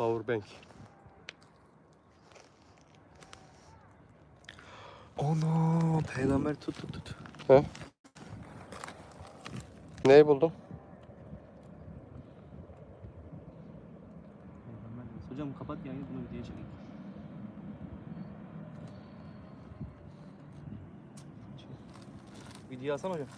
Powerbank. Ana peygamber tut tut tut. Neyi buldun? Hocam kapat yayını bunu videoya çekeyim. Video alsana hocam.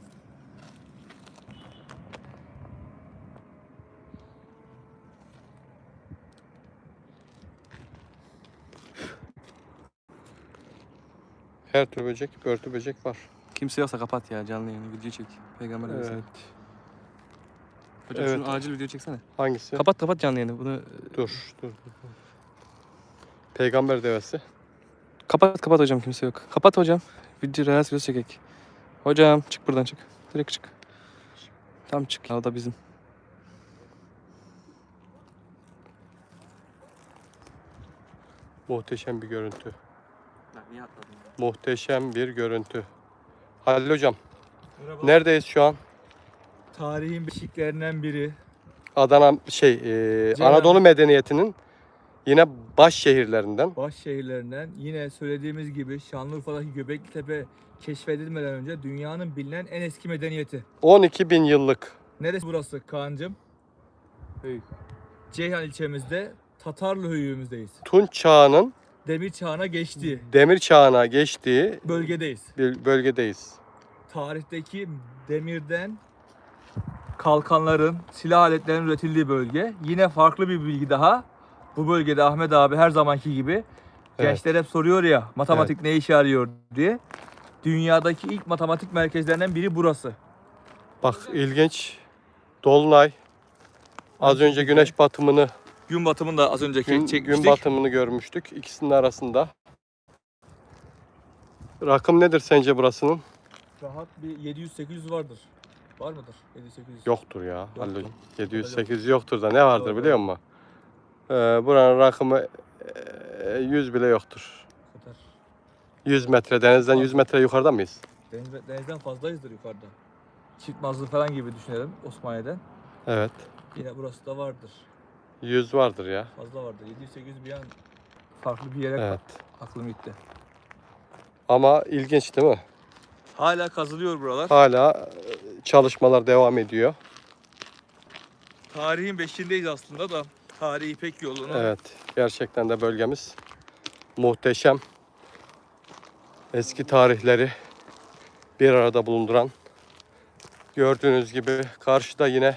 Her tür böcek, börtü böcek var. Kimse yoksa kapat ya canlı yayını video çek. Peygamber Evet. evet. Hocam Evet. şunu acil video çeksene. Hangisi? Kapat kapat canlı yayını bunu. Dur, dur, dur. dur. Peygamber devesi. Kapat kapat hocam kimse yok. Kapat hocam. Video reels video çekek. Hocam çık buradan çık. Direkt çık. Tam çık. O da bizim. Muhteşem bir görüntü. Niye? Muhteşem bir görüntü. Halil hocam, neredeyiz şu an? Tarihin beşiklerinden biri. Adana şey, e. Anadolu medeniyetinin yine baş şehirlerinden. Baş şehirlerinden yine söylediğimiz gibi Şanlıurfa'daki Göbekli Tepe keşfedilmeden önce dünyanın bilinen en eski medeniyeti. 12 bin yıllık. Neresi burası Kaan'cım? Höyük. Ceyhan ilçemizde Tatarlı höyüğümüzdeyiz. Tunç çağının Demir çağına geçtiği demir çağına geçtiği bölgedeyiz. bir bölgedeyiz. Tarihteki demirden kalkanların, silah aletlerinin üretildiği bölge. Yine farklı bir bilgi daha. Bu bölgede Ahmet abi her zamanki gibi gençler hep soruyor ya matematik ne işe yarıyor diye. Dünyadaki ilk matematik merkezlerinden biri burası. Bak ilginç. Dolunay. Az önce güneş batımını, Gün batımını da az önce gün, gün çekmiştik. batımını görmüştük. İkisinin arasında. Rakım nedir sence burasının? Rahat bir 700-800 vardır. Var mıdır? 700-800. Yoktur ya. Halil Yoktur. hocam. 700-800 yoktur da ne vardır Doğru. biliyor musun? Ee, buranın rakımı e, 100 bile yoktur. Bu kadar. 100 metre denizden 100 metre yukarıda mıyız? Deniz, denizden fazlayızdır yukarıda. Çift mazlı falan gibi düşünelim Osmaniye'den. Evet. Yine burası da vardır. 100 vardır ya. Fazla vardır. 700-800 bir an farklı bir yere Evet. aklım gitti. Ama ilginç değil mi? Hala kazılıyor buralar. Hala e, çalışmalar devam ediyor. Tarihin beşindeyiz aslında da. Tarihi İpek yolunu. Evet. Gerçekten de bölgemiz muhteşem. Eski tarihleri bir arada bulunduran. Gördüğünüz gibi karşıda yine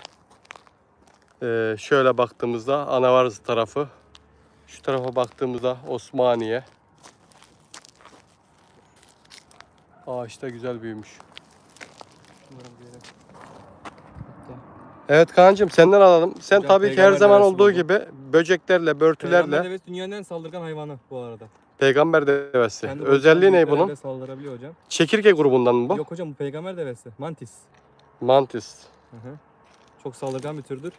e, şöyle baktığımızda Anavarız tarafı. Şu tarafa baktığımızda Osmaniye. Ağaç da güzel büyümüş. Evet Kaan'cığım senden alalım. Sen Hocam, tabii ki her peygamber zaman olduğu bulduk. gibi böceklerle, börtülerle Peygamber devesi dünyanın en saldırgan hayvanı bu arada. peygamber devesi. Kendi Özelliği ne bunun? Saldırabiliyor hocam. Çekirge grubundan mı bu? Yok hocam bu peygamber devesi. Mantis. Mantis. Hı hı. Çok saldırgan bir türdür.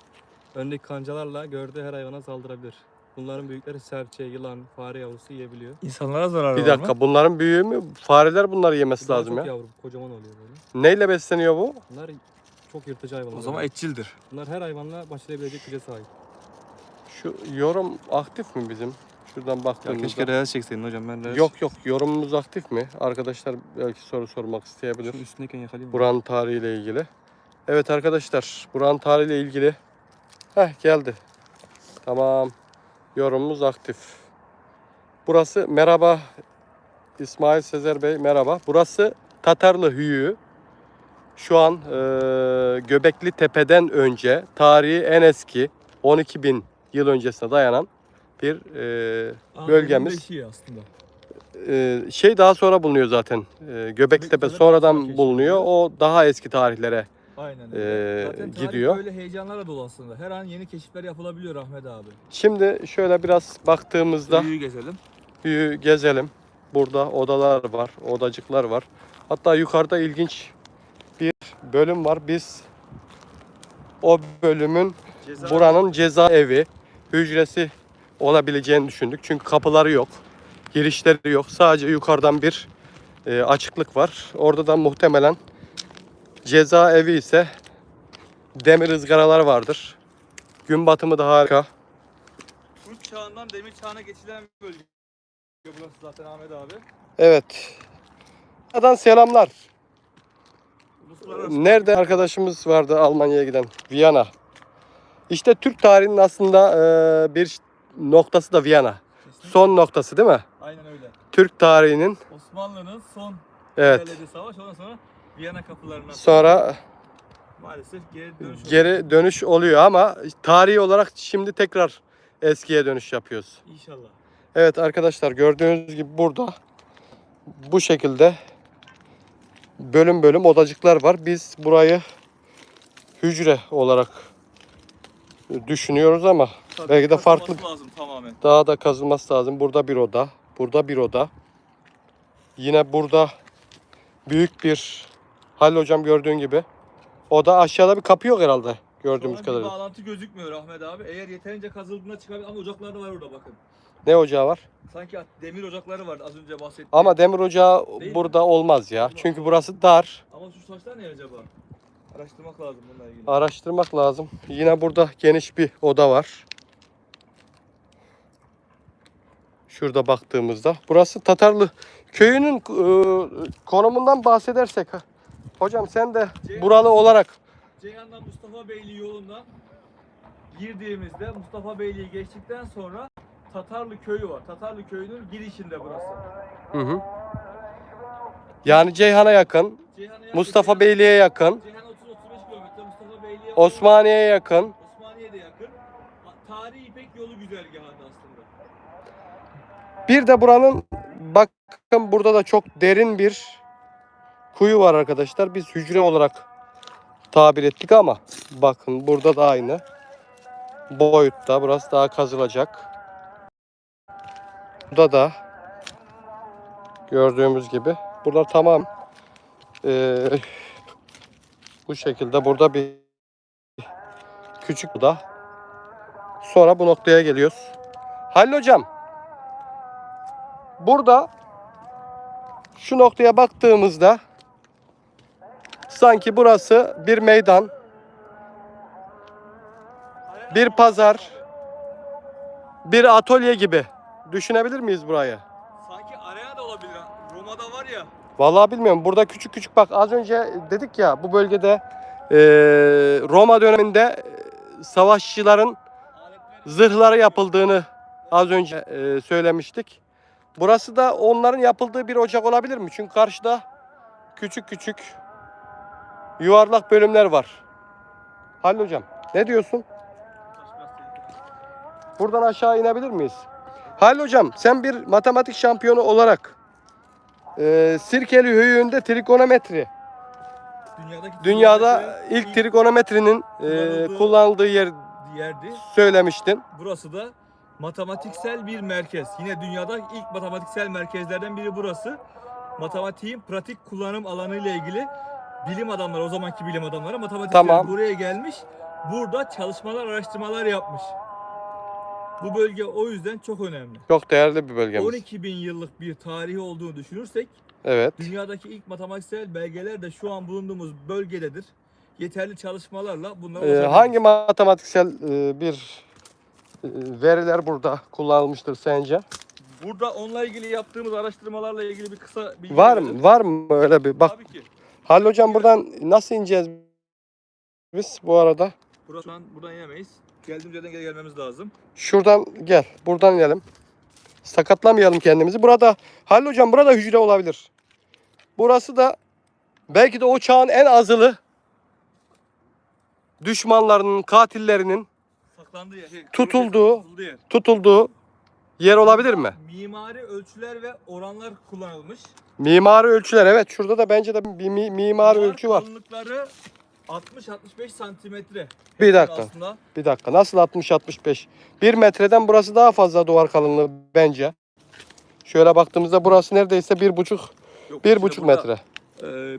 Öndeki kancalarla gördüğü her hayvana saldırabilir. Bunların büyükleri serçe, yılan, fare yavrusu yiyebiliyor. İnsanlara zarar Bir var mı? dakika bunların büyüğü mü? Fareler bunları yemesi Bunlar lazım çok ya. yavru, kocaman oluyor böyle. Neyle besleniyor bu? Bunlar çok yırtıcı hayvanlar. O zaman etçildir. Bunlar her hayvanla başlayabilecek güce sahip. Şu yorum aktif mi bizim? Şuradan Ya baktığımızda. keşke reels çekseydin hocam ben reels. Yok yok yorumumuz aktif mi? Arkadaşlar belki soru sormak isteyebilir. Şunun üstündeyken yakalayayım. mı? Buranın tarihiyle ilgili. Evet arkadaşlar buranın tarihiyle ilgili. Heh geldi. Tamam. Yorumumuz aktif. Burası merhaba İsmail Sezer Bey merhaba. Burası Tatarlı Hüyü. Şu an e, Göbekli Tepe'den önce tarihi en eski 12 bin yıl öncesine dayanan bir e, bölgemiz. beşiği aslında. e, şey daha sonra bulunuyor zaten. E, Göbekli Tepe sonradan keşfediliyor. bulunuyor. O daha eski tarihlere Aynen Ee, öyle. Zaten tarih gidiyor. böyle heyecanlarla dolu aslında. Her an yeni keşifler yapılabiliyor Ahmet abi. Şimdi şöyle biraz baktığımızda Büyüyü gezelim. bir gezelim. Burada odalar var, odacıklar var. Hatta yukarıda ilginç bir bölüm var. Biz o bölümün buranın ceza evi, hücresi olabileceğini düşündük. Çünkü kapıları yok, girişleri yok. Sadece yukarıdan bir e, açıklık var. Orada da muhtemelen ceza evi ise demir ızgaralar vardır. Gün batımı da harika. Kurt çağından demir çağına geçilen bir bölge. Burası zaten Ahmet abi. Evet. Buradan selamlar. Uluslararası Nerede arkadaşımız vardı Almanya'ya giden? Viyana. İşte Türk tarihinin aslında e, bir noktası da Viyana. Kesinlikle. Son noktası değil mi? Aynen öyle. Türk tarihinin. Osmanlı'nın son Evet. ilerlediği savaş ondan sonra Viyana kapılarına Sonra maalesef geri dönüş geri dönüş oluyor ama tarihi olarak şimdi tekrar eskiye dönüş yapıyoruz. İnşallah. Evet arkadaşlar gördüğünüz gibi burada bu şekilde bölüm bölüm odacıklar var. Biz burayı hücre olarak düşünüyoruz ama Tabii Belki de farklı- lazım tamamen. daha da kazılması lazım. Burada bir oda, burada bir oda. Yine burada büyük bir Halil hocam gördüğün gibi. Oda aşağıda bir kapı yok herhalde gördüğümüz Şu an bir kadarıyla. bağlantı gözükmüyor Ahmet abi. Eğer yeterince kazıldığında çıkabilir ama ocakları da var orada bakın. Ne ocağı var? Sanki demir ocakları vardı az önce bahsettiğim. Ama demir ocağı Değil mi? burada olmaz ya. Çünkü burası dar. Ama şu taşlar ne acaba? Araştırmak lazım bununla ilgili. Araştırmak lazım. Yine burada geniş bir oda var. Şurada baktığımızda. Burası Tatarlı köyünün e, konumundan bahsedersek. ha. Hocam sen de buralı olarak Ceyhan'dan Mustafa Beyli yolundan girdiğimizde Mustafa Beyli'yi geçtikten sonra Tatarlı köyü var. Tatarlı köyünün girişinde burası. Hı hı. Yani Ceyhan'a yakın, Ceyhan'a yakın- Mustafa Ceyhan- Beyli'ye yakın, Ceyhan 30-35 kilometre, Mustafa Beyli'ye Osmaniye'ye yakın. Osmaniye de yakın. Tarihi İpek yolu güzergahında aslında. Bir de buranın bakın burada da çok derin bir kuyu var arkadaşlar. Biz hücre olarak tabir ettik ama bakın burada da aynı boyutta. Burası daha kazılacak. Burada da gördüğümüz gibi buralar tamam eee, bu şekilde burada bir küçük oda. Sonra bu noktaya geliyoruz. Halil hocam Burada şu noktaya baktığımızda sanki burası bir meydan, bir pazar, bir atölye gibi düşünebilir miyiz burayı? Sanki arena da olabilir. Roma'da var ya. Vallahi bilmiyorum. Burada küçük küçük bak az önce dedik ya bu bölgede eee, Roma döneminde eee, savaşçıların zırhları yapıldığını az önce eee, söylemiştik. Burası da onların yapıldığı bir ocak olabilir mi? Çünkü karşıda küçük küçük yuvarlak bölümler var. Halil hocam ne diyorsun? Buradan aşağı inebilir miyiz? Halil hocam sen bir matematik şampiyonu olarak eee Sirkeli höyüğünde trigonometri Dünyadaki dünyada ilk trigonometrinin eee, kullanıldığı- kullanıldığı yer yerdi. söylemiştin. Burası da matematiksel bir merkez. Yine dünyada ilk matematiksel merkezlerden biri burası. Matematiğin pratik kullanım alanı ile ilgili bilim adamları, o zamanki bilim adamları matematikçiler Tamam. buraya gelmiş. Burada çalışmalar, araştırmalar yapmış. Bu bölge o yüzden çok önemli. Çok değerli bir bölgemiz. 12 bin yıllık bir tarihi olduğunu düşünürsek Evet. dünyadaki ilk matematiksel belgeler de şu an bulunduğumuz bölgededir. Yeterli çalışmalarla bunları Ee, hangi matematiksel e, bir e, veriler burada kullanılmıştır sence? Burada onunla ilgili yaptığımız araştırmalarla ilgili bir kısa bilgi Var verelim. mı? Var mı öyle bir? Bak Tabii ki. Halil hocam buradan nasıl ineceğiz biz bu arada? Buradan, buradan yemeyiz. Geldiğimiz yerden geri gelmemiz lazım. Şuradan gel. Buradan inelim. Sakatlamayalım kendimizi. Burada Halil hocam burada hücre olabilir. Burası da belki de o çağın en azılı düşmanlarının, katillerinin Saklandığı yer. Tutulduğu- tutulduğu yer. olabilir mi? Mimari ölçüler ve oranlar kullanılmış. Mimari ölçüler evet şurada da bence de bir mi- mimari Bunlar ölçü var. Kalınlıkları 60-65 santimetre. Bir dakika. Aslında Bir dakika nasıl 60-65? 1 metreden burası daha fazla duvar kalınlığı bence. Şöyle baktığımızda burası neredeyse bir buçuk, Yok, bir işte buçuk burada, metre. e,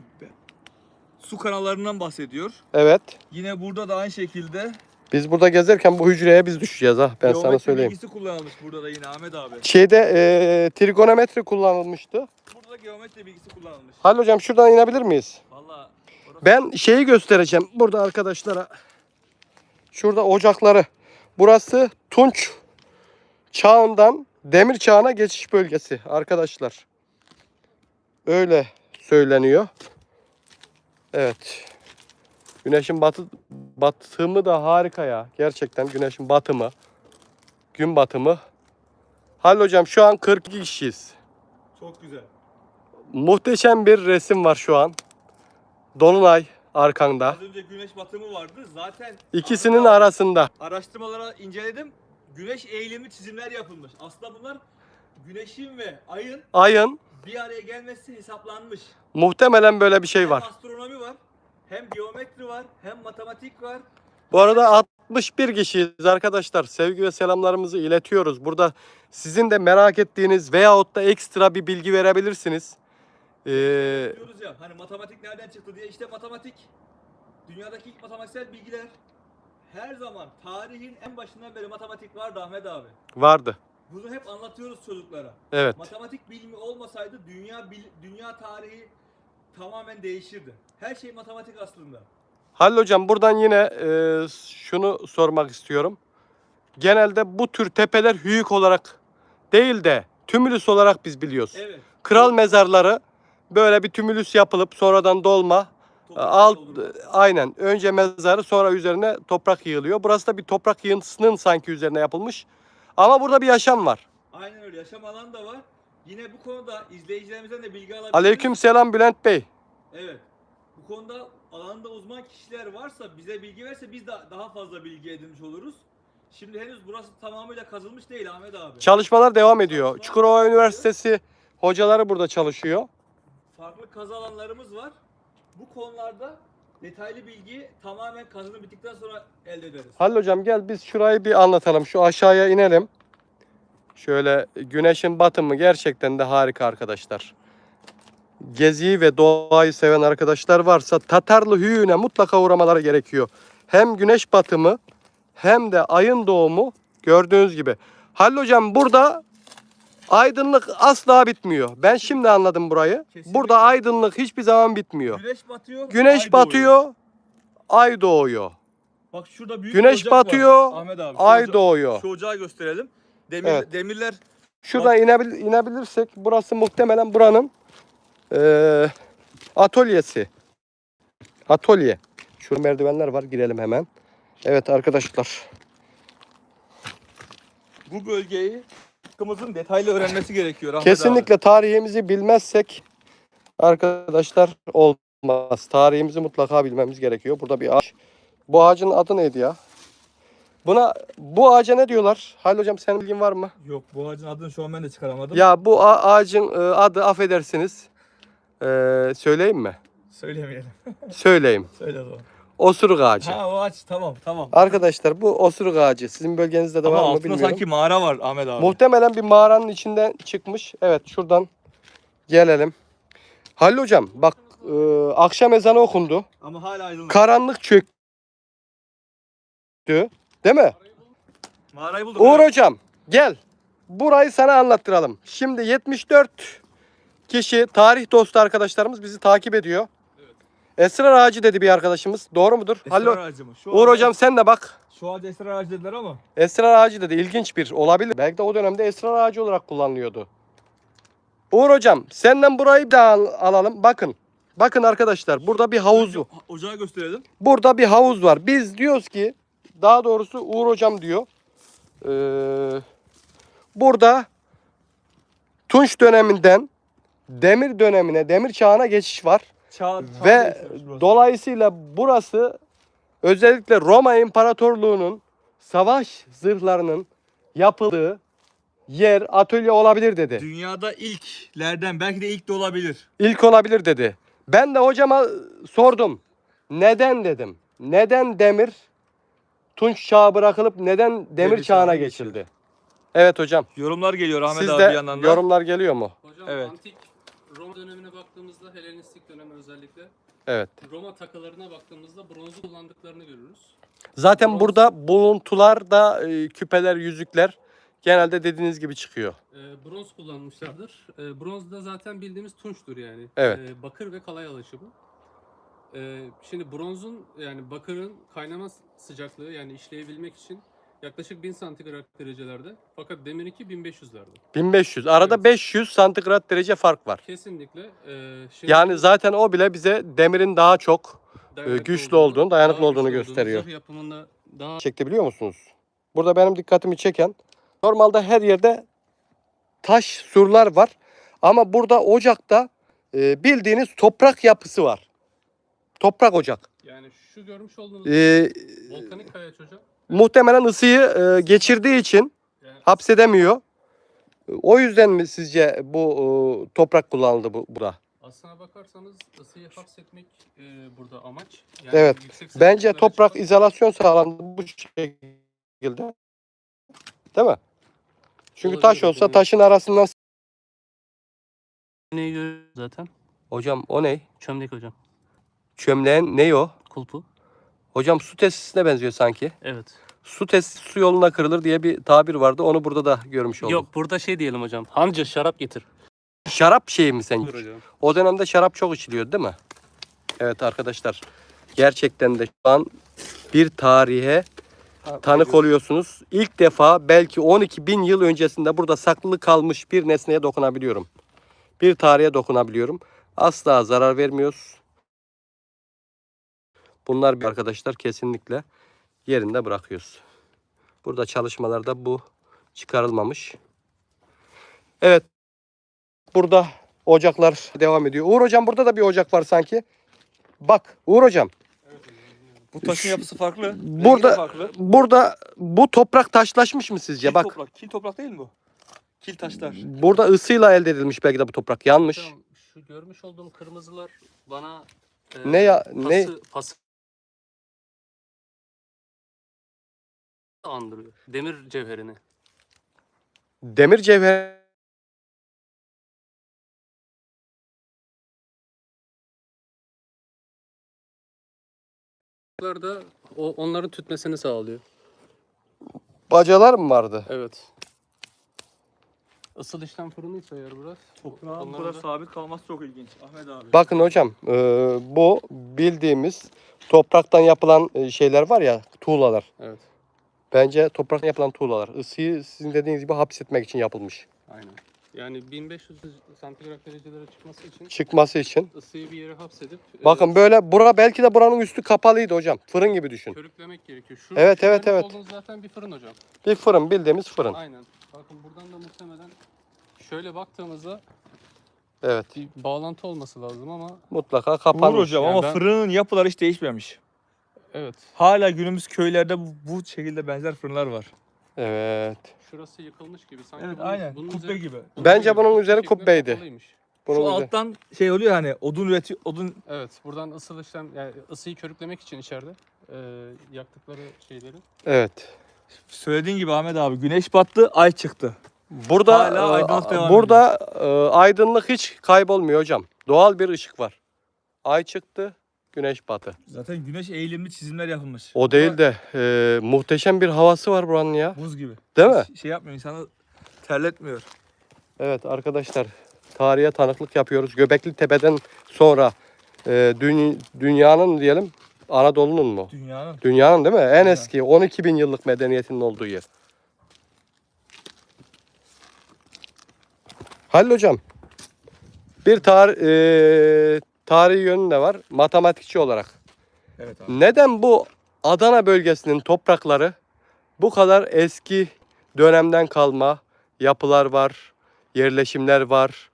su kanallarından bahsediyor. Evet. Yine burada da aynı şekilde Biz burada gezerken bu hücreye biz düşeceğiz ha. Ben sana geometri söyleyeyim. bilgisi kullanılmış burada da yine Ahmet abi. Şeyde eee trigonometri kullanılmıştı. Burada da geometri bilgisi kullanılmış. Halil hocam şuradan inebilir miyiz? Valla orası- Ben şeyi göstereceğim burada arkadaşlara. Şurada ocakları. Burası Tunç çağından demir çağına geçiş bölgesi arkadaşlar. Öyle söyleniyor. Evet. Güneşin batı batımı da harika ya. Gerçekten güneşin batımı. Gün batımı. Halil hocam şu an 42 kişiyiz. Çok güzel. Muhteşem bir resim var şu an. Dolunay arkanda. Az önce güneş batımı vardı. Zaten İkisinin arasında. araştırmalara inceledim. Güneş eğilimi çizimler yapılmış. Aslında bunlar güneşin ve ayın Ayın bir araya gelmesi hesaplanmış. muhtemelen böyle bir şey var. Astronomi var, hem geometri var, hem matematik var. Bu arada 61 kişiyiz arkadaşlar. Sevgi ve selamlarımızı iletiyoruz. Burada sizin de merak ettiğiniz veyahut da ekstra bir bilgi verebilirsiniz. Ee, Diyoruz ya hani matematik nereden çıktı diye işte matematik dünyadaki ilk matematiksel bilgiler her zaman tarihin en başından beri matematik vardı Ahmet abi. vardı. Bunu hep anlatıyoruz çocuklara. Evet. Matematik bilimi olmasaydı dünya bil- dünya tarihi tamamen değişirdi. Her şey matematik aslında. Halil hocam buradan yine e, şunu sormak istiyorum. Genelde bu tür tepeler hüyük olarak değil de tümülüs olarak biz biliyoruz. Evet. Kral mezarları böyle bir tümülüs yapılıp sonradan dolma toprak alt aynen önce mezarı sonra üzerine toprak yığılıyor. Burası da bir toprak yığıntısının sanki üzerine yapılmış. Ama burada bir yaşam var. Aynen öyle. Yaşam alanı da var. Yine bu konuda izleyicilerimizden de bilgi alabiliriz. Aleyküm selam Bülent Bey. Evet. Bu konuda alanında uzman kişiler varsa bize bilgi verse biz de daha fazla bilgi edinmiş oluruz. Şimdi henüz burası tamamıyla kazılmış değil Ahmet abi. Çalışmalar devam ediyor. Çukurova Üniversitesi hocaları burada çalışıyor. Farklı kazı alanlarımız var. Bu konularda detaylı bilgi tamamen kazının bittikten sonra elde ederiz. Halil hocam gel biz şurayı bir anlatalım. Şu aşağıya inelim. Şöyle güneşin batımı gerçekten de harika arkadaşlar. Geziyi ve doğayı seven arkadaşlar varsa Tatarlı Hüyü'ne mutlaka uğramaları gerekiyor. Hem güneş batımı hem de ayın doğumu gördüğünüz gibi. Halil hocam burada aydınlık asla bitmiyor. Ben şimdi anladım burayı. Kesinlikle. Burada aydınlık hiçbir zaman bitmiyor. Güneş batıyor. Güneş ay batıyor, doğuyor. ay doğuyor. Bak şurada büyük Güneş ocak var. batıyor, Ahmet abi. Ay oca- doğuyor. Şu ocağı gösterelim. Demir, Evet. Demirler Şuradan inebil, inebilirsek burası muhtemelen buranın eee, atölyesi. Atölye. Şu merdivenler var girelim hemen. Evet arkadaşlar. bu bölgeyi hakkımızın detaylı öğrenmesi gerekiyor Ahmet Kesinlikle tarihimizi bilmezsek arkadaşlar olmaz. Tarihimizi mutlaka bilmemiz gerekiyor. Burada bir ağaç. Bu ağacın adı neydi ya? Buna bu ağaca ne diyorlar? Halil hocam senin bilgin var mı? Yok bu ağacın adını şu an ben de çıkaramadım. Ya bu a- ağacın e, adı affedersiniz. E, söyleyeyim mi? Söylemeyelim. Söyleyeyim. Söyle o zaman. Osuruk ağacı. Ha o ağaç tamam tamam. Arkadaşlar bu osuruk ağacı. Sizin bölgenizde de Ama var mı altında bilmiyorum. sanki mağara var Ahmet abi. Muhtemelen bir mağaranın içinden çıkmış. Evet şuradan gelelim. Halil hocam bak e, akşam ezanı okundu. Ama hala aydınlık. Karanlık çöktü. Değil mi? Mağarayı bulduk. Uğur evet. hocam gel. Burayı sana anlattıralım. Şimdi 74 kişi tarih dostu arkadaşlarımız bizi takip ediyor. Esrar ağacı dedi bir arkadaşımız. Doğru mudur? Esrar Halil ağacı mı? Şu Uğur hocam sen de bak. Şu ağaca esrar ağacı dediler ama. Esrar ağacı dedi. İlginç bir olabilir. Belki de o dönemde esrar ağacı olarak kullanılıyordu. Uğur hocam senden burayı daha al- alalım. Bakın. Bakın arkadaşlar burada bir havuz Önce Ocağı gösterelim. Burada bir havuz var. Biz diyoruz ki daha doğrusu Uğur hocam diyor. Ee, burada Tunç döneminden demir dönemine, demir çağına geçiş var. Çağ, çağ Ve burası. dolayısıyla burası özellikle Roma İmparatorluğu'nun savaş zırhlarının yapıldığı yer, atölye olabilir dedi. Dünyada ilklerden belki de ilk de olabilir. İlk olabilir dedi. Ben de hocama sordum. Neden dedim. Neden demir tunç çağı bırakılıp neden demir, Demir çağına çağına geçildi? Evet hocam. Yorumlar geliyor Ahmet Siz abi de bir yandan da. yorumlar geliyor mu? Hocam Evet. antik Roma dönemine baktığımızda Helenistik döneme özellikle Evet. Roma takılarına baktığımızda bronzu kullandıklarını görürüz. Zaten Bronz. burada buluntular da e, küpeler, yüzükler genelde dediğiniz gibi çıkıyor. Ee, bronz kullanmışlardır. Ee, bronz da zaten bildiğimiz tunçtur yani. Evet. Ee, bakır ve kalay alaşımı. Ee, şimdi bronzun yani bakırın kaynama sıcaklığı yani işleyebilmek için yaklaşık 1000 santigrat derecelerde. Fakat demirinki 1500'lerde. 1500. Arada Evet. 500 santigrat derece fark var. Kesinlikle. e, şimdi Yani zaten o bile bize demirin daha çok dayanıklı güçlü olduğunu, dayanıklı daha olduğunu güçlü gösteriyor. zırh yapımında daha çekti biliyor musunuz? Burada benim dikkatimi çeken normalde her yerde taş surlar var ama burada ocakta e, bildiğiniz toprak yapısı var. Toprak ocak. yani şu görmüş olduğunuz E, volkanik kayaç hocam. muhtemelen ısıyı e, geçirdiği için Yani hapsedemiyor. O yüzden mi sizce bu e, toprak kullanıldı bu, burada? aslına bakarsanız ısıyı hapsetmek e, burada amaç. Yani Evet. yüksek Bence sıcaklıklara toprak çıkan- izolasyon sağlandı bu şekilde. Değil mi? Çünkü Olabilir, taş olsa evet. taşın arasından Neyi görüyoruz zaten? Hocam o ne? Çömlek hocam. Çömleğin ne o? Kulpu. Hocam su tesisine benziyor sanki. Evet. Su tesisi su yoluna kırılır diye bir tabir vardı. Onu burada da görmüş oldum. Yok burada şey diyelim hocam. Hamca şarap getir. Şarap şeyi mi sen? Hocam. O dönemde şarap çok içiliyordu değil mi? Evet arkadaşlar. Gerçekten de şu an bir tarihe tanık oluyorsunuz. İlk defa belki 12 bin yıl öncesinde burada saklı kalmış bir nesneye dokunabiliyorum. Bir tarihe dokunabiliyorum. Asla zarar vermiyoruz. Bunlar bir arkadaşlar kesinlikle yerinde bırakıyoruz. Burada çalışmalarda bu çıkarılmamış. Evet. Burada ocaklar devam ediyor. Uğur hocam burada da bir ocak var sanki. Bak Uğur hocam. Bu taşın yapısı farklı. Burada- farklı. Burada bu toprak taşlaşmış mı sizce? Kil Bak toprak. Kil toprak değil mi bu? Kil taşlar. burada ısıyla elde edilmiş belki de bu toprak. Yanlış. Hocam şu görmüş olduğum kırmızılar bana Ne ya- ne- Pası, andırıyor. Demir cevherini. Demir cevher da o, onların tütmesini sağlıyor. bacalar mı vardı? Evet. Isıl işlem fırınıysa eğer biraz. Toprağın bu Onların kadar da- sabit kalması çok ilginç. Ahmet abi. Bakın hocam e, bu bildiğimiz topraktan yapılan e, şeyler var ya tuğlalar. Evet. Bence topraktan yapılan tuğlalar. Isıyı sizin dediğiniz gibi hapsetmek için yapılmış. Aynen. Yani 1500 santigrat derecelere çıkması için Çıkması için. ısıyı bir yere hapsedip e, Bakın böyle bura belki de buranın üstü kapalıydı hocam. Fırın gibi düşün. körüklemek gerekiyor. Şu, Evet, şu evet, görmüş evet. olduğunuz zaten bir fırın hocam. Bir fırın bildiğimiz fırın. Aynen. Bakın buradan da muhtemelen şöyle baktığımızda Evet. bir bağlantı olması lazım ama Mutlaka Uğur kapanmış. hocam Yani ama ben- fırının yapıları hiç değişmemiş. Evet. Hala günümüz köylerde bu, bu şekilde benzer fırınlar var. Evet. Şurası yıkılmış gibi sanki. Evet bunun- aynen. bunun Kubbe üzeri- gibi. Bence bunun üzeri kubbeydi. kapalıymış. Bunu Şu bize- alttan şey oluyor hani odun üreti odun Evet, buradan ısıl işlem yani ısıyı körüklemek için içeride e, yaktıkları şeyleri. Evet. söylediğin gibi Ahmet abi güneş battı ay çıktı. Burada Hala aydınlık devam burada e, aydınlık hiç kaybolmuyor hocam. Doğal bir ışık var. Ay çıktı, güneş batı. Zaten güneş eğilimli çizimler yapılmış. O değil de e, muhteşem bir havası var buranın ya. Buz gibi. Değil mi? Hiç Şey yapmıyor insanı terletmiyor. Evet arkadaşlar tarihe tanıklık yapıyoruz. Göbekli Tepe'den sonra e, dü- dünyanın diyelim Anadolu'nun mu? Dünyanın. Dünyanın değil mi? En Dünya. eski 12 bin yıllık medeniyetinin olduğu yer. Halil hocam bir tar e, tarihi yönü de var matematikçi olarak. Evet abi. Neden bu Adana bölgesinin toprakları bu kadar eski dönemden kalma yapılar var, yerleşimler var?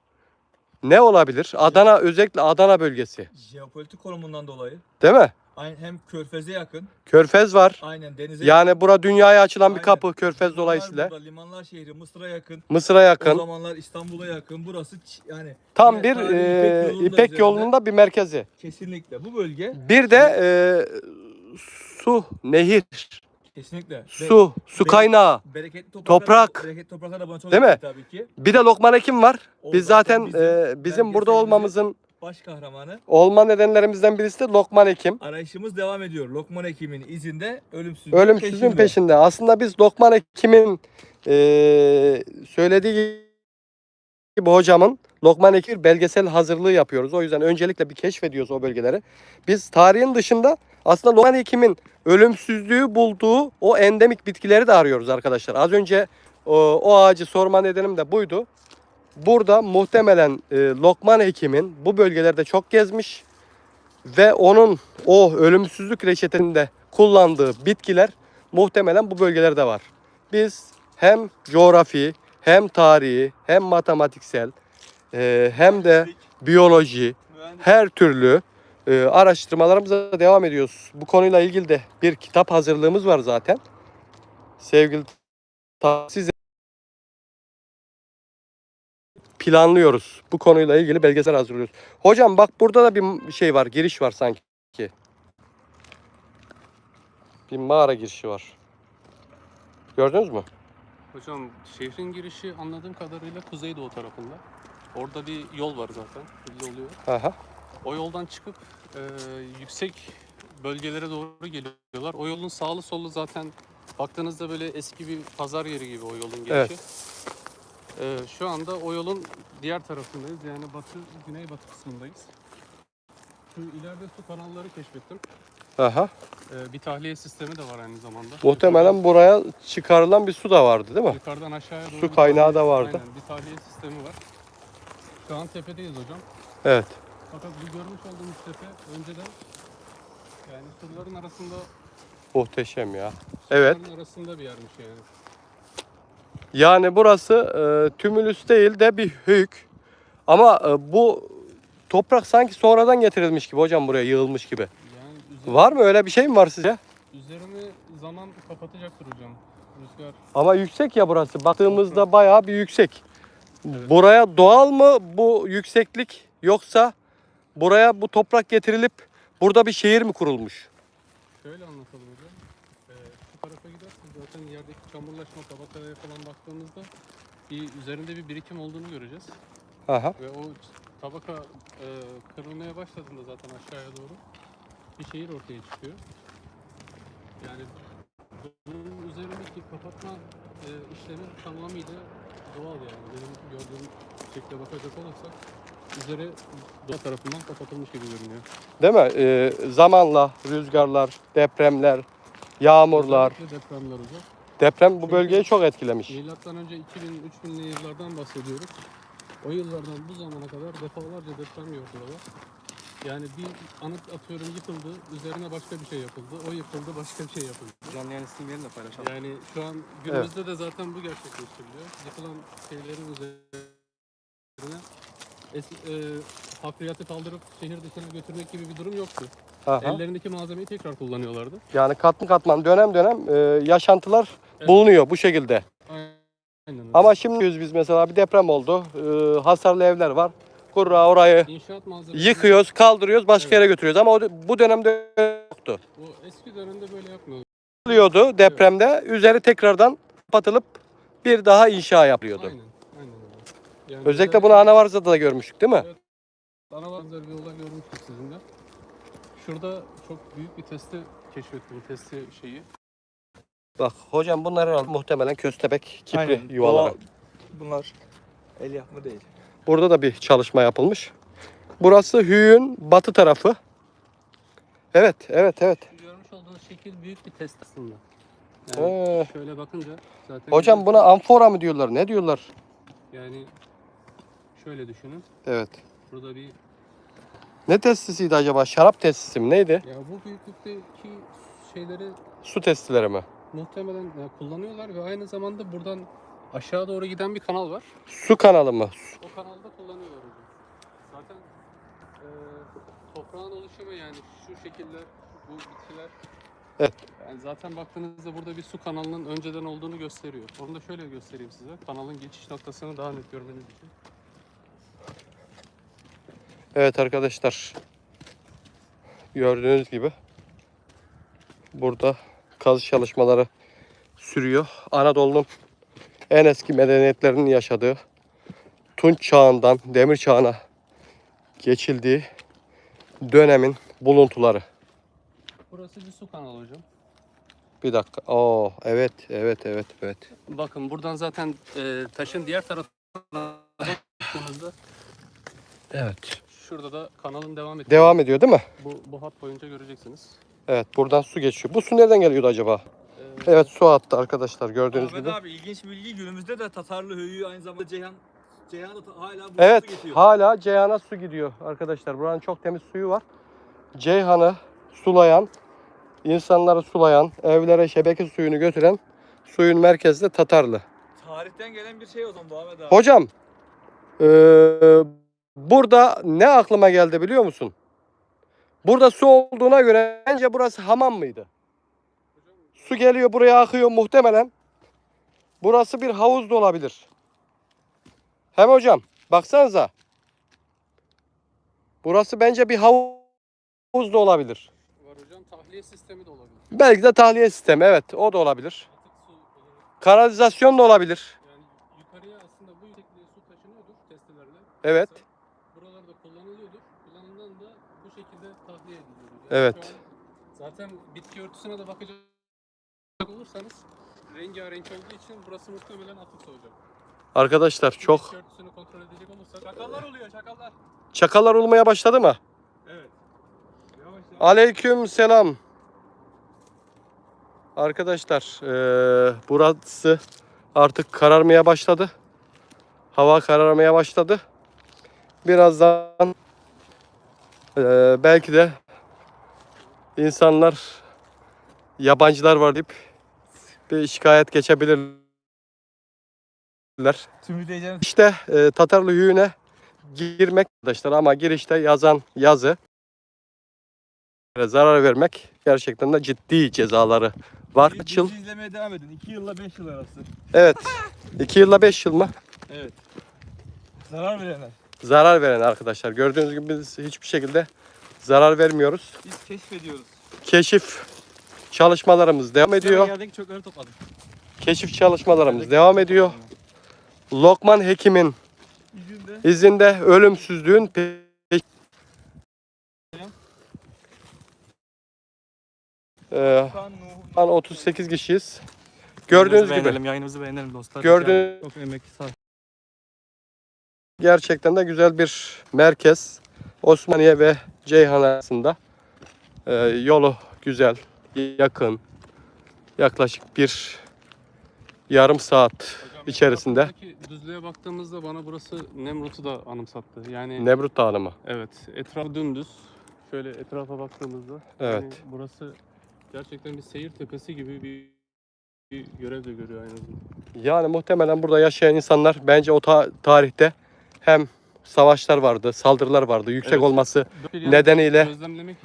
Ne olabilir? Adana özellikle Adana bölgesi, Jeopolitik konumundan dolayı değil mi? Aynı hem körfeze yakın, Körfez var. aynen denize Yani bura dünyaya açılan bir Aynen. kapı Körfez Limanlar dolayısıyla. burada, limanlar şehri Mısır'a yakın. Mısır'a O yakın. zamanlar İstanbul'a yakın. Burası ç- yani Tam yine bir tarihi e, yolunun da İpek üzerinde. yolunun da bir merkezi. kesinlikle bu bölge Bir de e, su, nehir, kesinlikle be- su, su be- kaynağı. bereketli topraklar, toprak. bereketli topraklar da bana çok Değil mi? tabii ki. Bir de Lokman Ekim var. Biz zaten e, bizim burada belgeselimizin- olmamızın Baş kahramanı. olma nedenlerimizden birisi de Lokman Ekim. Arayışımız devam ediyor. Lokman Hekim'in izinde ölümsüzlüğün Ölümsüzlüğün peşinde. Aslında biz Lokman Ekim'in e, söylediği gibi hocamın Lokman Ekim belgesel hazırlığı yapıyoruz. O yüzden öncelikle bir keşfediyoruz o bölgeleri. Biz tarihin dışında Aslında Lokman hekimin ölümsüzlüğü bulduğu o endemik bitkileri de arıyoruz arkadaşlar. Az önce o, o ağacı sorma nedenim de buydu. Burada muhtemelen e, Lokman hekimin bu bölgelerde çok gezmiş ve onun o ölümsüzlük reçetinde kullandığı bitkiler muhtemelen bu bölgelerde var. Biz hem coğrafi hem tarihi hem matematiksel e, hem de biyoloji her türlü e, araştırmalarımıza devam ediyoruz. Bu konuyla ilgili de bir kitap hazırlığımız var zaten. Sevgili size planlıyoruz. Bu konuyla ilgili belgesel hazırlıyoruz. Hocam bak burada da bir şey var, giriş var sanki. Bir mağara girişi var. Gördünüz mü? Hocam şehrin girişi anladığım kadarıyla kuzeydoğu tarafında. Orada bir yol var zaten. Belli oluyor. Aha. O yoldan çıkıp e, yüksek bölgelere doğru geliyorlar. O yolun sağlı sollu zaten baktığınızda böyle eski bir pazar yeri gibi o yolun gelişi. Evet. E, şu anda o yolun diğer tarafındayız. Yani batı, güneybatı kısmındayız. Şu ileride su kanalları keşfettim. Aha. E, bir tahliye sistemi de var aynı zamanda. Muhtemelen buraya çıkarılan bir su da vardı değil mi? Yukarıdan aşağıya doğru Su bir kaynağı tahliye- da vardı. Aynen bir tahliye sistemi var. Şu an tepedeyiz hocam. Evet. Fakat bu görmüş olduğumuz tepe önceden yani surların arasında Muhteşem ya. Evet. surların arasında bir yermiş yani. Yani burası e, tümülüs değil de bir hük. Ama e, bu toprak sanki sonradan getirilmiş gibi hocam buraya yığılmış gibi. Yani üzeri- Var mı öyle bir şey mi var sizce? Üzerini zaman kapatacaktır hocam. Rüzgar Ama yüksek ya burası. Baktığımızda bayağı bir yüksek. Buraya doğal mı bu yükseklik yoksa buraya bu toprak getirilip burada bir şehir mi kurulmuş? şöyle anlatalım hocam. Ee, şu tarafa giderseniz zaten yerdeki çamurlaşma tabakalara falan baktığımızda bir üzerinde bir birikim olduğunu göreceğiz. Aha. Ve o tabaka e, kırılmaya başladığında zaten aşağıya doğru bir şehir ortaya çıkıyor. Yani bunun üzerindeki kapatma e, işlemi tamamıyla doğal yani. Benim gördüğüm şekle bakacak olursak üzeri doğa tarafından kapatılmış gibi görünüyor. Değil mi? Ee, zamanla rüzgarlar, depremler, yağmurlar, Özellikle depremler hocam. Deprem bu bölgeyi çok etkilemiş. Milattan önce 2000-3000'li yıllardan bahsediyoruz. O yıllardan bu zamana kadar defalarca deprem gördü baba. Yani bir anıt atıyorum yıkıldı, üzerine başka bir şey yapıldı. O yıkıldı, başka bir şey yapıldı. Canlı yayın isimlerini de paylaşalım. Yani şu an günümüzde de zaten bu gerçekleştiriliyor. Yıkılan şeylerin üzerine es, e, hafriyatı kaldırıp şehir dışına götürmek gibi bir durum yoktu. Aha. Ellerindeki malzemeyi tekrar kullanıyorlardı. Yani katman katman dönem dönem e, yaşantılar Evet. bulunuyor bu şekilde. Aynen öyle. Ama şimdi biz mesela bir deprem oldu. e, hasarlı evler var. Kurra orayı İnşaat yıkıyoruz, kaldırıyoruz, başka yere götürüyoruz. Ama o, bu dönemde yoktu. Bu eski dönemde böyle yapmıyordu. Oluyordu depremde. Üzeri tekrardan kapatılıp bir daha inşa yapılıyordu. Aynen. Aynen öyle. Yani Özellikle bunu Anavarza'da da görmüştük değil mi? Evet. Ana benzer bir olay görmüştük sizinle. Şurada çok büyük bir testi keşfettim. Testi şeyi. Bak hocam bunlar herhalde muhtemelen köstebek kipri Aynen, yuvaları. doğal- Bunlar el yapımı değil. Burada da bir çalışma yapılmış. Burası Hüyün batı tarafı. Evet, evet, evet. Görmüş olduğunuz şekil büyük bir test aslında. Yani Ee, şöyle bakınca zaten hocam buna amfora mı diyorlar? Ne diyorlar? yani şöyle düşünün. Evet. Burada bir Ne testisiydi acaba? Şarap testisi mi? Neydi? ya bu büyüklükteki şeyleri Su testileri mi? Muhtemelen ya kullanıyorlar ve aynı zamanda buradan aşağı doğru giden bir kanal var. Su kanalı mı? O kanalda kullanıyorlar hocam. Zaten e, toprağın oluşumu yani şu şekiller, bu bitkiler. Evet. Yani zaten baktığınızda burada bir su kanalının önceden olduğunu gösteriyor. Onu da şöyle göstereyim size. Kanalın geçiş noktasını daha net görmeniz için. Evet arkadaşlar. Gördüğünüz gibi burada kazı çalışmaları sürüyor. Anadolu'nun en eski medeniyetlerinin yaşadığı Tunç çağından Demir çağına geçildiği dönemin buluntuları. Burası bir su kanalı hocam. Bir dakika. Oo evet evet evet evet. Bakın buradan zaten e, taşın diğer tarafına baktığınızda Evet. şurada da kanalın devam ettiğini Devam ediyor değil mi? bu, bu hat boyunca göreceksiniz. Evet buradan su geçiyor. Bu su nereden geliyordu acaba? Evet su attı arkadaşlar gördüğünüz Ahmet gibi. abi ilginç bir bilgi günümüzde de Tatarlı Höyü aynı zamanda Ceyhan Ceyhan da ta- hala bu Evet su getiriyor. hala Ceyhan'a su gidiyor arkadaşlar. Buranın çok temiz suyu var. Ceyhan'ı sulayan, insanları sulayan, evlere şebeke suyunu götüren suyun merkezi de Tatarlı. Tarihten gelen bir şey o zaman bu Ahmet abi. Hocam eee, burada ne aklıma geldi biliyor musun? Burada su olduğuna göre bence burası hamam mıydı? Su geliyor buraya akıyor muhtemelen. Burası bir havuz da olabilir. Hem hocam baksanıza. Burası bence bir havuz da olabilir. Var hocam tahliye sistemi de olabilir. Belki de tahliye sistemi evet o da olabilir. Kanalizasyon da olabilir. Yani yukarıya aslında bu yüksekliğe su taşınıyordur testelerle. Evet. Buralarda kullanılıyordur. Kullanılan da bu şekilde tahliye ediliyordur. Evet. zaten bitki örtüsüne de bakacak olursanız rengarenk olduğu için burası muhtemelen atık hocam. Arkadaşlar çok Bitki örtüsünü kontrol edecek olursak. Çakallar oluyor çakallar. çakallar olmaya başladı mı? Evet. Yavaş yavaş. Aleyküm selam. Arkadaşlar eee, burası artık kararmaya başladı. Hava kararmaya başladı. Birazdan eee, belki de insanlar yabancılar var deyip bir şikayet geçebilirler. Tüm izleyicilerimiz İşte e, Tatarlı Hüğü'ne girmek arkadaşlar ama girişte yazan yazı zarar vermek gerçekten de ciddi cezaları var. Kaç yıl? izlemeye devam edin. 2 yılla 5 yıl arası. Evet. 2 yılla 5 yıl mı? Evet. Zarar verenler. Zarar veren arkadaşlar. Gördüğünüz gibi biz hiçbir şekilde zarar vermiyoruz. Biz keşfediyoruz. Keşif çalışmalarımız devam ediyor. Yerdeki çöpleri topladık. Keşif çalışmalarımız devam ediyor. Lokman Hekim'in Yüzünde izinde ölümsüzlüğün Ee, an 38 kişiyiz. Gördüğünüz gibi beğenelim, yayınımızı beğenelim dostlar. Gördüğünüz Çok emek sarf. gerçekten de güzel bir merkez. Osmaniye ve Ceyhan arasında. Ee, yolu güzel, yakın. Yaklaşık bir yarım saat içerisinde. Düzlüğe baktığımızda bana burası Nemrut'u da anımsattı. Yani Nebrut Dağı'nı mı? evet etraf dümdüz. Şöyle etrafa baktığımızda Evet. yani burası gerçekten bir seyir tepesi gibi bir, bir görev de görüyor aynı zamanda. Yani muhtemelen burada yaşayan insanlar bence o ta- tarihte hem savaşlar vardı, saldırılar vardı. Yüksek Evet. olması nedeniyle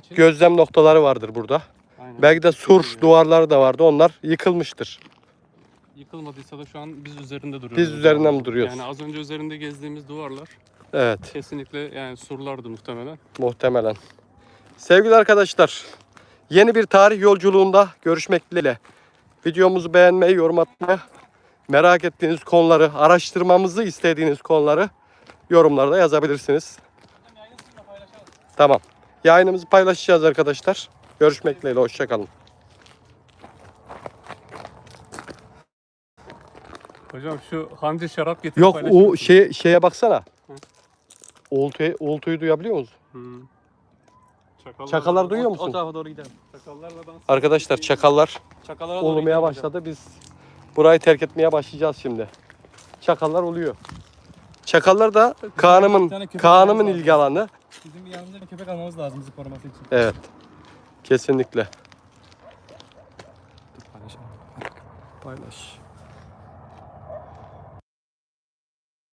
için gözlem noktaları vardır burada. Aynen. Belki de sur Yani duvarları da vardı. Onlar yıkılmıştır. yıkılmadıysa da şu an biz üzerinde duruyoruz. Biz üzerinde mi duruyoruz? Yani az önce üzerinde gezdiğimiz duvarlar Evet. kesinlikle yani surlardı muhtemelen. Muhtemelen. Sevgili arkadaşlar, yeni bir tarih yolculuğunda görüşmek dileğiyle. Videomuzu beğenmeyi, yorum atmayı, merak ettiğiniz konuları, araştırmamızı istediğiniz konuları yorumlarda yazabilirsiniz. Tamam. Yayınımızı paylaşacağız arkadaşlar. Görüşmek dileğiyle. Hoşçakalın. Hocam şu hancı şarap getirip Yok o şey, şeye baksana. Oltuyu, oltuyu duyabiliyor musun? Hmm. Çakallar, Çakallar duyuyor O musun? tarafa doğru gidelim. Çakallarla dans Arkadaşlar çakallar olmaya gidelim hocam. başladı. Biz burayı terk etmeye başlayacağız şimdi. Çakallar oluyor. Çakallar da Kaan'ımın Kaan'ımın ilgi alanı. Bizim bir yanımızda bir köpek almamız lazım bizi koruması için. Evet. Kesinlikle. Paylaş. Paylaş.